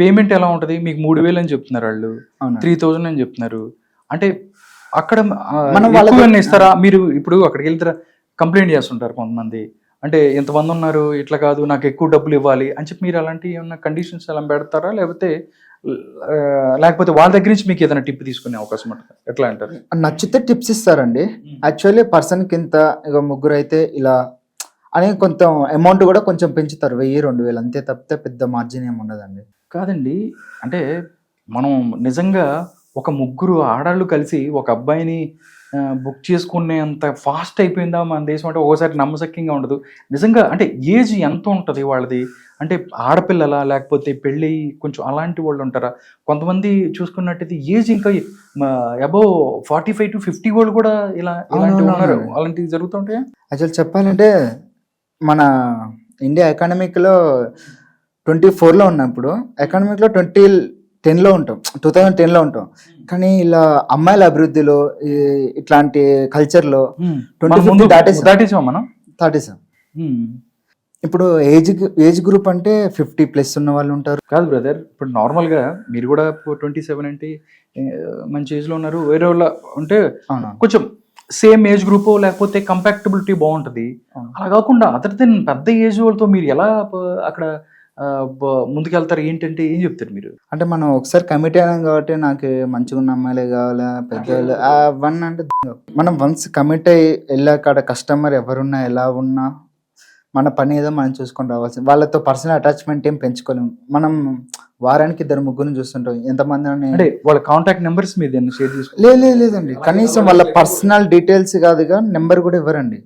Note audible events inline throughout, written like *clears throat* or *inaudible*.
Payment ఎలా ఉంటది? మీకు మూడు వేలు అని చెప్తున్నారు వాళ్ళు. త్రీ థౌజండ్ అని చెప్తున్నారు. అంటే అక్కడ మనం వాళ్ళ ఎక్కువగానే దగ్గర- ఇస్తారా? మీరు ఇప్పుడు అక్కడికి వెళ్తారా కంప్లైంట్ చేస్తుంటారు కొంతమంది. అంటే ఎంతమంది ఉన్నారు? ఇట్లా కాదు నాకు ఎక్కువ డబ్బులు ఇవ్వాలి అని చెప్పి మీరు అలాంటి ఏమన్నా కండిషన్స్ అలా పెడతారా? లేకపోతే లేకపోతే వాళ్ళ దగ్గర నుంచి మీకు ఏదైనా టిప్ తీసుకునే అవకాశం ఉంటుంది? ఎట్లా అంటారు? నచ్చితే టిప్స్ ఇస్తారండి. యాక్చువల్లీ పర్సన్ కింద ఇక ముగ్గురు అయితే ఇలా అని కొంత అమౌంట్ కూడా కొంచెం పెంచుతారు. వెయ్యి రెండు వేలు అంతే తప్పితే పెద్ద మార్జిన్ ఏమి ఉండదండి. కాదండి. అంటే మనం నిజంగా ఒక ముగ్గురు ఆడాళ్ళు కలిసి ఒక అబ్బాయిని బుక్ చేసుకునేంత ఫాస్ట్ అయిపోయిందా మన దేశం? అంటే ఒకసారి నమ్మశక్యంగా ఉండదు. నిజంగా అంటే ఏజ్ ఎంత ఉంటుంది వాళ్ళది? అంటే ఆడపిల్లలా లేకపోతే పెళ్ళి కొంచెం అలాంటి వాళ్ళు ఉంటారా? కొంతమంది చూసుకున్నట్టయితే ఏజ్ ఇంకా above forty five to fifty వాళ్ళు కూడా ఇలా ఇలాంటి అవునవును. ఉన్నారు. అలాంటివి జరుగుతుంటాయా? యాక్చువల్ చెప్పాలంటే మన ఇండియా ఎకనామిక్లో ట్వంటీ ఫోర్లో ఉన్నప్పుడు ఎకనామిక్లో ట్వంటీ టెన్లో ఉంటాం. టూ థౌజండ్ టెన్లో ఉంటాం. కానీ ఇలా అమ్మాయిల అభివృద్ధిలో ఇట్లాంటి కల్చర్లో ట్వంటీ దాటేసాం. దాటేసాం మనం? దాటేసాం. ఇప్పుడు ఏజ్ ఏజ్ గ్రూప్ అంటే ఫిఫ్టీ ప్లస్ ఉన్న వాళ్ళు ఉంటారు. కాదు బ్రదర్ ఇప్పుడు నార్మల్గా మీరు కూడా ట్వంటీ సెవెన్ అంటే మంచి ఏజ్లో ఉన్నారు. వేరే వాళ్ళ అంటే అవునా? కొంచెం సేమ్ ఏజ్ గ్రూప్ లేకపోతే కంపాక్టబిలిటీ బాగుంటుంది. అలా కాకుండా అదర్ దెన్ పెద్ద ఏజ్ వాళ్ళతో మీరు ఎలా అక్కడ ముందుకెళ్తారు ఏంటంటే ఏం చెప్తారు మీరు? అంటే మనం ఒకసారి కమిట్ అయినాం కాబట్టి నాకు మంచిగా ఉన్న అమ్మాయిలే కావాలా పెద్దవాళ్ళు వన్ అంటే మనం వన్స్ కమిట్ అయ్యి వెళ్ళాక కస్టమర్ ఎవరున్నా ఎలా ఉన్నా మన పని ఏదో మనం చూసుకొని రావాల్సింది. వాళ్ళతో పర్సనల్ అటాచ్మెంట్ ఏం పెంచుకోలేము మనం వారానికి ఇద్దరు ముగ్గురు చూస్తుంటాం. ఎంతమంది అంటే వాళ్ళ కాంటాక్ట్ నెంబర్స్ మీద షేర్ చేసుకో లేదు లేదండి. కనీసం వాళ్ళ పర్సనల్ డీటెయిల్స్ కాదుగా నెంబర్ కూడా ఇవ్వరండి.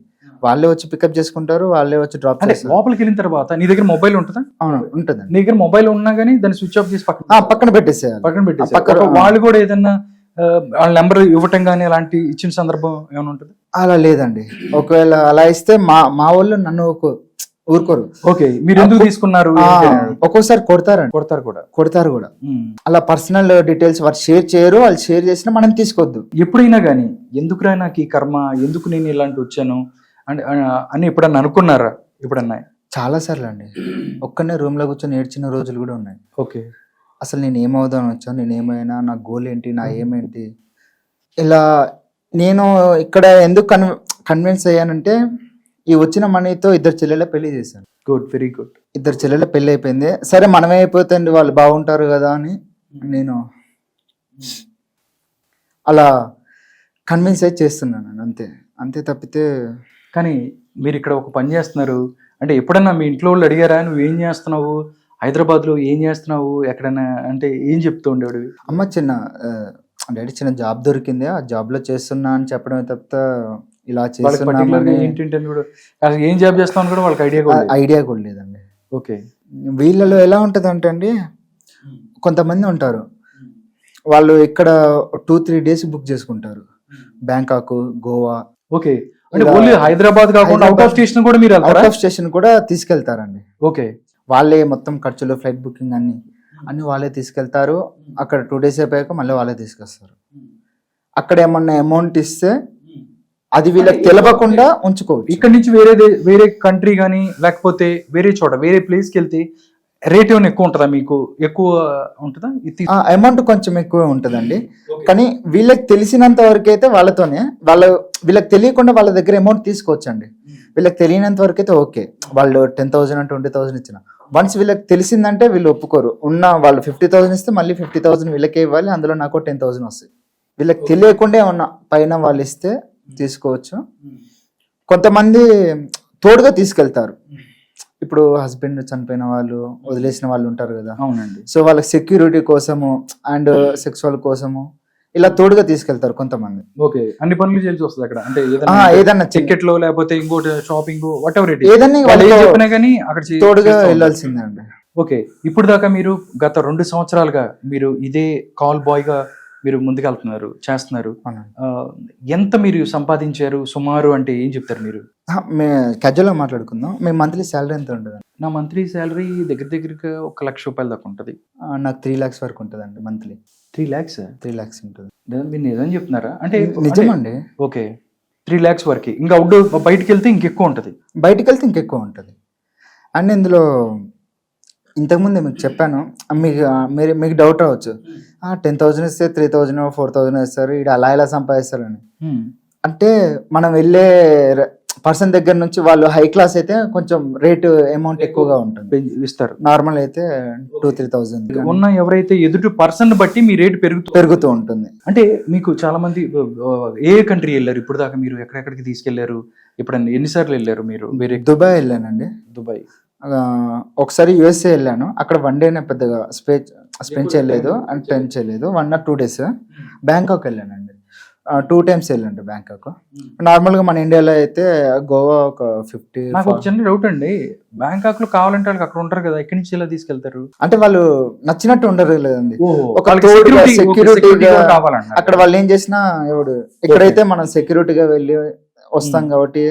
వాళ్ళే వచ్చి పికప్ చేసుకుంటారు వాళ్ళే వచ్చి డ్రాప్ అంటే చేస్తారు. లోపలికి వెళ్ళిన తర్వాత నీ దగ్గర మొబైల్ ఉంటుందా? అవును ఉంటుందండి. నీ దగ్గర మొబైల్ ఉన్నా కానీ దాన్ని స్విచ్ ఆఫ్ చేసి పక్కన ఆ, పక్కన పెట్టేసేయాలి. పక్కన పెట్టేసి పక్కన- వాళ్ళు కూడా ఏదన్నా ఆ, వాళ్ళ నెంబర్ ఇవ్వటం కానీ అలాంటి ఇచ్చిన సందర్భం ఏమైనా ఉంటుంది? అలా లేదండి. ఒకవేళ అలా ఇస్తే మా మా వాళ్ళు నన్ను ఒక- ఊరుకోరు. ఓకే మీరు ఎందుకు తీసుకున్నారు? ఆ, ఏంటి? అని ఒక్కోసారి కొడతారండి. కొడతారు కూడా. కొడతారు కూడా. ఉమ్. అలా పర్సనల్ డీటెయిల్స్ వారు షేర్ చేయరు వాళ్ళు షేర్ చేసినా మనం తీసుకోవద్దు. ఎప్పుడైనా కానీ ఎందుకురా నాకు ఈ కర్మ? ఎందుకు నేను ఇలాంటి వచ్చాను? అని అని ఎప్పుడన్నా అనుకున్నారా? ఎప్పుడన్నా? చాలా సార్లు అండి. *clears throat* ఒక్కనే రూమ్లో కూర్చొని ఏడ్చిన రోజులు కూడా ఉన్నాయి. ఓకే. అసలు నేను ఏమవుదాం వచ్చాను? నేను ఏమైనా నా గోల్ ఏంటి? నా ఏమేంటి ఇలా నేను ఇక్కడ ఎందుకు కన్ కన్విన్స్ అయ్యానంటే ఈ వచ్చిన మనీతో ఇద్దరు చెల్లెల పెళ్ళి చేశాను. గుడ్ వెరీ గుడ్ ఇద్దరు చెల్లెల పెళ్ళి అయిపోయింది. సరే మనమే అయిపోతుంది వాళ్ళు బాగుంటారు కదా అని నేను అలా కన్విన్స్ అయి చేస్తున్నాను అంతే. అంతే తప్పితే కానీ మీరు ఇక్కడ ఒక పని చేస్తున్నారు. అంటే ఎప్పుడన్నా మీ ఇంట్లో వాళ్ళు అడిగారా నువ్వు ఏం చేస్తున్నావు? హైదరాబాద్లో ఏం చేస్తున్నావు? ఎక్కడైనా అంటే ఏం చెప్తూ ఉండేవాడు అమ్మ చిన్న డాడీ చిన్న జాబ్ దొరికింది. ఆ జాబ్లో చేస్తున్నా అని చెప్పడమే తప్ప ఇలా చేస్తున్నామని ఏంటంటే కూడా అసలు ఏం జాబ్ చేస్తామని కూడా వాళ్ళకి ఐడియా. ఐడియా కూడా లేదండి. ఓకే. వీళ్ళలో ఎలా ఉంటుంది అంటే అండి కొంతమంది ఉంటారు. వాళ్ళు ఇక్కడ టూ త్రీ డేస్ బుక్ చేసుకుంటారు. బ్యాంకాక్ గోవా. ఓకే. అంటే ఓన్లీ హైదరాబాద్ కాకుండా అవుట్ ఆఫ్ స్టేషన్ కూడా మీరు అవుట్ ఆఫ్ స్టేషన్ కూడా తీసుకెళ్తారండి. ఓకే. వాళ్ళే మొత్తం ఖర్చులు ఫ్లైట్ బుకింగ్ అన్ని అన్ని వాళ్ళే తీసుకెళ్తారు. అక్కడ టూ డేస్ అయిపోయాక మళ్ళీ వాళ్ళే తీసుకొస్తారు. అక్కడ ఏమన్నా అమౌంట్ ఇస్తే అది వీళ్ళకి తెలవకుండా ఉంచుకోవచ్చు. ఇక్కడ నుంచి వేరే వేరే కంట్రీ కానీ లేకపోతే వేరే చోట వేరే ప్లేస్కి వెళ్తే రేట్ ఏమైనా ఎక్కువ ఉంటుందా మీకు? ఎక్కువ ఉంటుందా? అమౌంట్ కొంచెం ఎక్కువ ఉంటుందండి. కానీ వీళ్ళకి తెలిసినంత వరకు అయితే వాళ్ళతోనే వాళ్ళ వీళ్ళకి తెలియకుండా వాళ్ళ దగ్గర అమౌంట్ తీసుకోవచ్చండి. వీళ్ళకి తెలియనంత వరకు అయితే ఓకే. వాళ్ళు టెన్ థౌసండ్ ట్వంటీ థౌసండ్ ఇచ్చిన. వన్స్ వీళ్ళకి తెలిసిందంటే వీళ్ళు ఒప్పుకోరు. ఉన్న వాళ్ళు ఫిఫ్టీ థౌసండ్ ఇస్తే మళ్ళీ ఫిఫ్టీ థౌసండ్ వీళ్ళకే ఇవ్వాలి. అందులో నాకు టెన్ థౌసండ్ వస్తాయి. వీళ్ళకి తెలియకుండా ఉన్న పైన వాళ్ళు ఇస్తే తీసుకోవచ్చు. కొంతమంది తోడుగా తీసుకెళ్తారు. ఇప్పుడు హస్బెండ్ చనిపోయిన వాళ్ళు వదిలేసిన వాళ్ళు ఉంటారు కదా. అవునండి. సో వాళ్ళకి సెక్యూరిటీ కోసము అండ్ సెక్సువల్ కోసము ఇలా తోడుగా తీసుకెళ్తారు కొంతమంది. ఓకే. అన్ని పనులు చేయాల్సి వస్తుంది అక్కడ. అంటే ఏదన్నా టికెట్లో లేకపోతే ఇంకోటి షాపింగ్ వాట్ ఎవర్ ఇట్ ఏదన్నా చెప్పినా కానీ అక్కడ తోడుగా. వెళ్ళాల్సిందే అండి. ఓకే. ఇప్పుడు దాకా మీరు గత రెండు సంవత్సరాలుగా మీరు ఇదే కాల్ బాయ్గా మీరు ముందుకెళ్తున్నారు చేస్తున్నారు. ఎంత మీరు సంపాదించారు? సుమారు అంటే ఏం చెప్తారు మీరు? మే క్యాజువల్గా మాట్లాడుకుందాం. మీ మంత్లీ శాలరీ ఎంత ఉంటుంది నా మంత్లీ శాలరీ దగ్గర దగ్గరగా ఒక లక్ష రూపాయల దాకా ఉంటుంది. నాకు త్రీ లాక్స్ వరకు ఉంటుందండి monthly. Three lakhs three lakhs ఉంటుంది. మీరు నిజం చెప్తున్నారా? అంటే నిజమండి. ఓకే. త్రీ ల్యాక్స్ వరకు. ఇంకా అవుట్ బయటికి వెళ్తే ఇంకెక్కువ ఉంటుంది. బయటికి వెళ్తే ఇంకెక్కువ ఉంటుంది. అండ్ ఇందులో ఇంతకుముందే మీకు చెప్పాను. మీకు మీరు మీకు డౌట్ రావచ్చు. టెన్ థౌజండ్ ఇస్తే త్రీ థౌజండ్ ఫోర్ థౌజండ్ ఇస్తారు ఇక్కడ అలా ఎలా సంపాదిస్తారని. అంటే మనం వెళ్ళే పర్సన్ దగ్గర నుంచి వాళ్ళు హై క్లాస్ అయితే కొంచెం రేటు అమౌంట్ ఎక్కువగా ఉంటుంది. ఇస్తారు. నార్మల్ అయితే టూ త్రీ థౌజండ్ ఉన్న ఎవరైతే ఎదుటి పర్సన్ బట్టి మీ రేటు పెరుగుతుంది పెరుగుతూ ఉంటుంది. అంటే మీకు చాలా మంది ఏ కంట్రీ వెళ్ళారు? ఇప్పుడు దాకా మీరు ఎక్కడెక్కడికి తీసుకెళ్ళారు ఇప్పుడు ఎన్నిసార్లు వెళ్ళారు మీరు? వేరే దుబాయ్ వెళ్ళానండి. దుబాయ్. ఒకసారి యుఎస్ఏ వెళ్ళాను. అక్కడ వన్ డేనే పెద్దగా స్పే స్పెండ్ చేయలేదు అండ్ టెన్ చేయలేదు. One or two days Bangkok వెళ్ళానండి. టూ టైమ్స్ వెళ్ళండి బ్యాంకాక్. నార్మల్గా మన ఇండియాలో అయితే గోవా ఒక ఫిఫ్టీ నాకు ఒక చిన్న డౌట్ అండి. బ్యాంకాక్లో కావాలంటే వాళ్ళకి అక్కడ ఉంటారు కదా ఎక్కడి నుంచి ఇలా తీసుకెళ్తారు? అంటే వాళ్ళు నచ్చినట్టు ఉండరు లేదండి ఒక కావాలన్నారు. అక్కడ వాళ్ళు ఏం చేసినా ఎవడు ఇక్కడైతే మనం సెక్యూరిటీగా వెళ్ళి వస్తాం కాబట్టి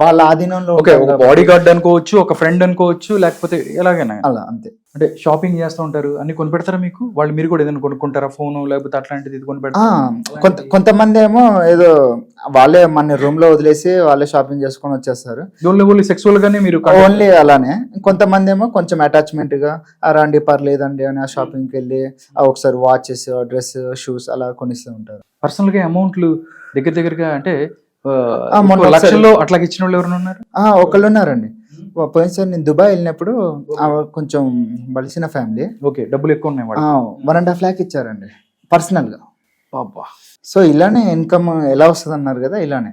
వాళ్ళ ఆధీనంలో ఓకే ఒక బాడీ గార్డ్ అనుకోవచ్చు ఒక ఫ్రెండ్ అనుకోవచ్చు లేకపోతే ఎలాగైనా. అలా అంతే. అంటే షాపింగ్ చేస్తూ ఉంటారు అన్ని కొని పెడతారా మీకు? వాళ్ళు మీరు కూడా ఏదైనా కొనుక్కుంటారా? ఫోన్ లేకపోతే అట్లాంటిది ఇది కొని ఆ, పెడతారా కొంత కొంతమంది ఏమో ఏదో వాళ్ళే మన రూమ్లో వదిలేసి వాళ్ళే షాపింగ్ చేసుకొని వచ్చేస్తారు. ఓన్లీ ఓన్లీ సెక్సువల్ గానే మీరు ఓన్లీ అలానే. కొంతమంది ఏమో కొంచెం అటాచ్మెంట్గా "ఆ, రండి పర్లేదండి అని ఆ షాపింగ్కి వెళ్ళి ఒకసారి వాచెస్ డ్రెస్ షూస్ అలా కొనిస్తూ ఉంటారు. పర్సనల్గా అమౌంట్లు దగ్గర దగ్గరగా అంటే లక్షల్లో అట్లా ఇచ్చిన వాళ్ళు ఎవరైనా ఉన్నారు? ఒకళ్ళు ఉన్నారండి పోయినసారి నేను దుబాయ్ వెళ్ళినప్పుడు కొంచెం బలిసిన ఫ్యామిలీ. ఓకే డబ్బులు ఎక్కువ ఉన్నాయి వన్ అండ్ హాఫ్ ల్యాక్ ఇచ్చారండి పర్సనల్గా పాపా సో ఇలానే ఇన్కమ్ ఎలా వస్తుంది అన్నారు కదా ఇలానే.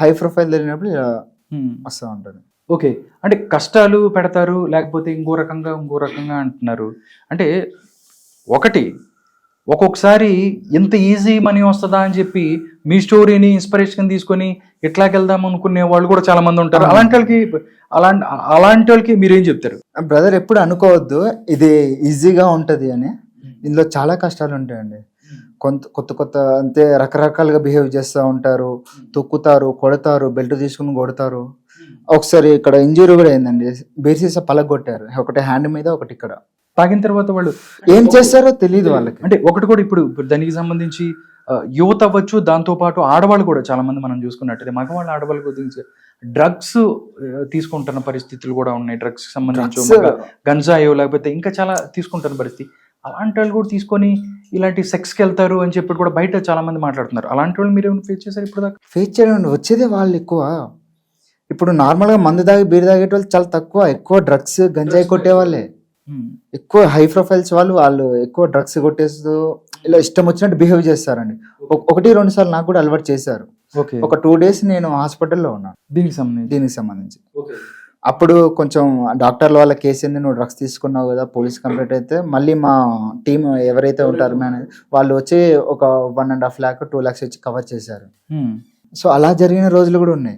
హై ప్రొఫైల్ జరిగినప్పుడు ఇలా హ్మ్. వస్తూ ఉంటుంది. ఓకే అంటే కష్టాలు పెడతారు లేకపోతే ఇంకో రకంగా ఇంకో రకంగా అంటున్నారు. అంటే ఒకటి ఒక్కొక్కసారి ఇంత ఈజీ మనీ వస్తుందా అని చెప్పి మీ స్టోరీని ఇన్స్పిరేషన్ తీసుకొని ఇట్లాకి వెళ్దాం అనుకునే వాళ్ళు కూడా చాలా మంది ఉంటారు. అలాంటి వాళ్ళకి అలాంటి అలాంటి వాళ్ళకి మీరేం చెప్తారు? బ్రదర్ ఎప్పుడు అనుకోవద్దు. ఇది ఈజీగా ఉంటది అని. ఇందులో చాలా కష్టాలు ఉంటాయండి. కొంత కొత్త కొత్త అంతే రకరకాలుగా బిహేవ్ చేస్తూ ఉంటారు. తొక్కుతారు కొడతారు బెల్ట్ తీసుకుని కొడతారు. ఒకసారి ఇక్కడ ఇంజురీ కూడా అయిందండి. బేసిస్ పలగొట్టారు. ఒకటి హ్యాండ్ మీద ఒకటి ఇక్కడ. తాగిన తర్వాత వాళ్ళు ఏం చేస్తారో తెలియదు వాళ్ళకి. అంటే ఒకటి కూడా ఇప్పుడు దానికి సంబంధించి యువత అవ్వచ్చు దాంతో పాటు ఆడవాళ్ళు కూడా చాలా మంది మనం చూసుకున్నట్టయితే మగవాళ్ళు ఆడవాళ్ళ గురించి డ్రగ్స్ తీసుకుంటున్న పరిస్థితులు కూడా ఉన్నాయి. డ్రగ్స్ సంబంధించి గంజాయో లేకపోతే ఇంకా చాలా తీసుకుంటున్న పరిస్థితి. అలాంటి వాళ్ళు కూడా తీసుకొని ఇలాంటి సెక్స్కి వెళ్తారు అని చెప్పి కూడా బయట చాలా మంది మాట్లాడుతున్నారు. అలాంటి వాళ్ళు మీరు ఫేస్ చేశారు ఇప్పుడు దాకా ఫేస్ చేయడం వచ్చేదే వాళ్ళు ఎక్కువ. ఇప్పుడు నార్మల్గా మందు దాగి బీరు తాగే వాళ్ళు చాలా తక్కువ ఎక్కువ డ్రగ్స్ గంజాయి కొట్టే వాళ్ళే ఎక్కువ హై ప్రొఫైల్స్ వాళ్ళు వాళ్ళు ఎక్కువ డ్రగ్స్ కొట్టేస్తూ ఇలా ఇష్టం వచ్చినట్టు బిహేవ్ చేస్తారండి. ఒక- ఒకటి రెండు సార్లు నాకు కూడా అలవాటు చేశారు. ఓకే ఒక టూ డేస్ నేను హాస్పిటల్లో ఉన్నాను దీనికి సంబంధించి? దీనికి సంబంధించి. అప్పుడు కొంచెం డాక్టర్ల వాళ్ళ కేసు ఏంది నువ్వు డ్రగ్స్ తీసుకున్నావు కదా పోలీస్ కంప్లైంట్ అయితే మళ్ళీ మా టీం ఎవరైతే ఉంటారో మేనేజ్ వాళ్ళు వచ్చి ఒక one and half lakh two lakhs వచ్చి కవర్ చేశారు. హ్మ్. సో అలా జరిగిన రోజులు కూడా ఉన్నాయి.